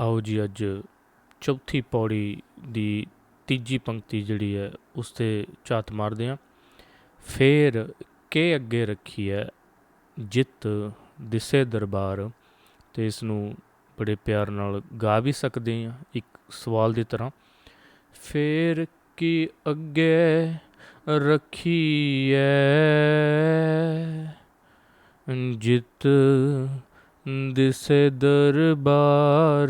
ਆਓ ਜੀ ਅੱਜ ਚੌਥੀ ਪੌੜੀ ਦੀ ਤੀਜੀ ਪੰਕਤੀ ਜਿਹੜੀ ਹੈ, ਉਸ ਤੇ ਝਾਤ ਮਾਰਦੇ ਹਾਂ। ਫੇਰ ਕੇ ਅੱਗੇ ਰੱਖੀ ਹੈ ਜਿੱਤ ਦਿਸੇ ਦਰਬਾਰ। ਤੇ ਇਸ ਨੂੰ ਬੜੇ ਪਿਆਰ ਨਾਲ ਗਾ ਵੀ ਸਕਦੇ ਹਾਂ, ਇੱਕ ਸਵਾਲ ਦੀ ਤਰ੍ਹਾਂ। ਫੇਰ ਕੀ ਅੱਗੇ ਰੱਖੀ ਰੱਖੀਐ, ਜਿੱਤ ਦਿਸ ਦਰਬਾਰ।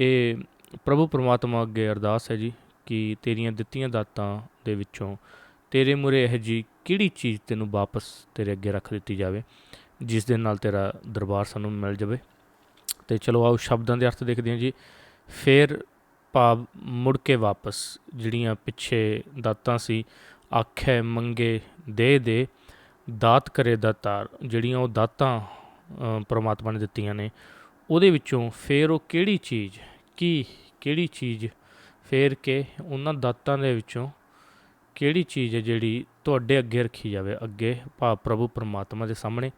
ਇਹ ਪ੍ਰਭੂ ਪਰਮਾਤਮਾ ਅੱਗੇ ਅਰਦਾਸ ਹੈ ਜੀ ਕਿ ਤੇਰੀਆਂ ਦਿੱਤੀਆਂ ਦਾਤਾਂ ਦੇ ਵਿੱਚੋਂ ਤੇਰੇ ਮੁਰੇ ਇਹ ਜੀ ਕਿਹੜੀ ਚੀਜ਼ ਤੈਨੂੰ ਵਾਪਸ ਤੇਰੇ ਅੱਗੇ ਰੱਖ ਦਿੱਤੀ ਜਾਵੇ, ਜਿਸ ਦੇ ਨਾਲ ਤੇਰਾ ਦਰਬਾਰ ਸਾਨੂੰ ਮਿਲ ਜਾਵੇ। ਤੇ ਚਲੋ ਆਓ ਸ਼ਬਦਾਂ ਦੇ ਅਰਥ ਦੇਖਦੇ ਹਾਂ ਜੀ। ਫੇਰ ਭਾਵ ਮੁੜ ਕੇ ਵਾਪਸ ਜਿਹੜੀਆਂ ਪਿੱਛੇ ਦਾਤਾਂ ਸੀ, ਆਖੇ ਮੰਗੇ ਦੇ ਦੇ, ਦਾਤ ਕਰੇ ਦਾਤਾਰ ਜਿਹੜੀਆਂ ਉਹ ਦਾਤਾਂ ਪ੍ਰਮਾਤਮਾ ਨੇ ਦਿੱਤੀਆਂ ਨੇ, ਉਹਦੇ ਵਿੱਚੋਂ ਫੇਰ ਉਹ ਕਿਹੜੀ ਚੀਜ਼, ਕੀ, ਕਿਹੜੀ ਚੀਜ਼, ਫੇਰ ਕੇ ਉਹਨਾਂ ਦਾਤਾਂ ਦੇ ਵਿੱਚੋਂ ਕਿਹੜੀ ਚੀਜ਼ ਹੈ ਜਿਹੜੀ ਤੁਹਾਡੇ ਅੱਗੇ ਰੱਖੀ ਜਾਵੇ, ਅੱਗੇ ਭਾਵ ਪ੍ਰਭੂ ਪਰਮਾਤਮਾ ਦੇ ਸਾਹਮਣੇ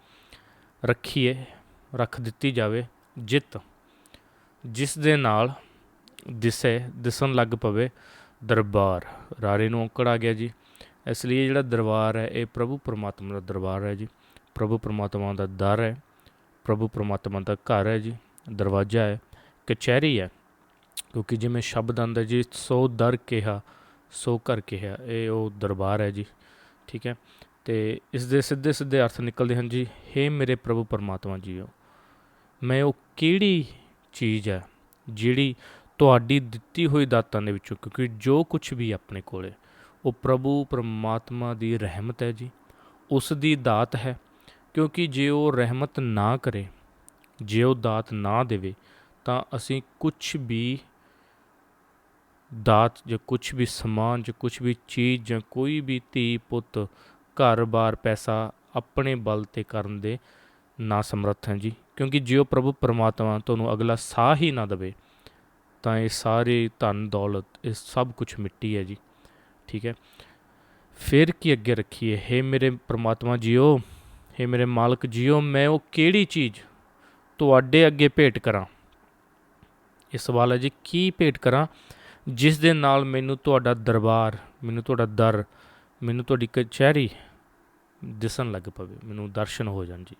ਰੱਖੀਏ, ਰੱਖ ਦਿੱਤੀ ਜਾਵੇ, ਜਿੱਤ, ਜਿਸ ਦੇ ਨਾਲ ਦਿਸੇ, ਦਿਸਣ ਲੱਗ ਪਵੇ ਦਰਬਾਰ। ਰਾਰੇ ਨੂੰ ਔਕੜ ਆ ਗਿਆ ਜੀ। ਇਸ ਲਈ ਜਿਹੜਾ ਦਰਬਾਰ ਹੈ, ਇਹ ਪ੍ਰਭੂ ਪਰਮਾਤਮਾ ਦਾ ਦਰਬਾਰ ਹੈ ਜੀ। ਪ੍ਰਭੂ ਪਰਮਾਤਮਾ ਦਾ ਦਰ ਹੈ। ਪ੍ਰਭੂ ਪਰਮਾਤਮਾ ਦਾ ਘਰ ਹੈ ਜੀ, ਦਰਵਾਜ਼ਾ ਹੈ, ਕਚਹਿਰੀ ਹੈ, ਕਿਉਂਕਿ ਜਿਵੇਂ ਸ਼ਬਦ ਆਉਂਦਾ ਜੀ, ਸੋ ਦਰ ਕਿਹਾ, ਸੋ ਘਰ ਕਿਹਾ, ਇਹ ਉਹ ਦਰਬਾਰ ਹੈ ਜੀ, ਠੀਕ ਹੈ? ਤੇ ਇਸ ਦੇ ਸਿੱਧੇ ਸਿੱਧੇ ਅਰਥ ਨਿਕਲਦੇ ਹਨ ਜੀ, ਹੇ ਮੇਰੇ ਪ੍ਰਭੂ ਪਰਮਾਤਮਾ ਜੀਓ, ਮੈਂ ਉਹ ਕਿਹੜੀ ਚੀਜ਼ ਹੈ ਜਿਹੜੀ ਤੁਹਾਡੀ ਦਿੱਤੀ ਹੋਈ ਦਾਤਾਂ ਦੇ ਵਿੱਚੋਂ, ਕਿਉਂਕਿ ਜੋ ਕੁਝ ਵੀ ਆਪਣੇ ਕੋਲੇ, ਉਹ ਪ੍ਰਭੂ ਪਰਮਾਤਮਾ ਦੀ ਰਹਿਮਤ ਹੈ ਜੀ, ਉਸ ਦੀ ਦਾਤ ਹੈ ਕਿਉਂਕਿ ਜੇ ਉਹ ਰਹਿਮਤ ਨਾ ਕਰੇ, ਜੇ ਉਹ ਦਾਤ ਨਾ ਦੇਵੇ, ਤਾਂ ਅਸੀਂ ਕੁਝ ਵੀ ਦਾਤ ਜਾਂ ਕੁਝ ਵੀ ਸਮਾਨ ਜਾਂ ਕੁਝ ਵੀ ਚੀਜ਼ ਜਾਂ ਕੋਈ ਵੀ ਧੀ ਪੁੱਤ ਘਰ-ਬਾਰ ਪੈਸਾ ਆਪਣੇ ਬਲ ਤੇ ਕਰਨ ਦੇ ਨਾ ਸਮਰੱਥ ਹੈ ਜੀ। ਕਿਉਂਕਿ ਜੇ ਉਹ ਪ੍ਰਭੂ ਪਰਮਾਤਮਾ ਤੁਹਾਨੂੰ ਅਗਲਾ ਸਾਹ ਹੀ ਨਾ ਦੇਵੇ, ਤਾਂ ਇਹ ਸਾਰੇ ਧਨ ਦੌਲਤ, ਇਹ ਸਭ ਕੁਝ ਮਿੱਟੀ ਹੈ ਜੀ। ਠੀਕ ਹੈ? ਫਿਰ ਕੀ ਅੱਗੇ ਰੱਖੀਏ? हे ਮੇਰੇ ਪ੍ਰਮਾਤਮਾ ਜੀਓ हे ਮੇਰੇ ਮਾਲਕ ਜੀਓ, ਮੈਂ ਉਹ ਕਿਹੜੀ ਚੀਜ਼ ਤੁਹਾਡੇ ਅੱਗੇ ਭੇਟ ਕਰਾਂ? ਇਹ ਸਵਾਲ ਹੈ ਜੀ, ਕੀ ਭੇਟ ਕਰਾਂ? ਜਿਸ ਦੇ ਨਾਲ ਮੈਨੂੰ ਤੁਹਾਡਾ ਦਰਬਾਰ, ਮੈਨੂੰ ਤੁਹਾਡਾ ਦਰ, ਮੈਨੂੰ ਤੁਹਾਡੀ ਕਚਹਿਰੀ ਦਿਸਣ ਲੱਗ ਪਵੇ, ਮੈਨੂੰ ਦਰਸ਼ਨ ਹੋ ਜਾਣ ਜੀ।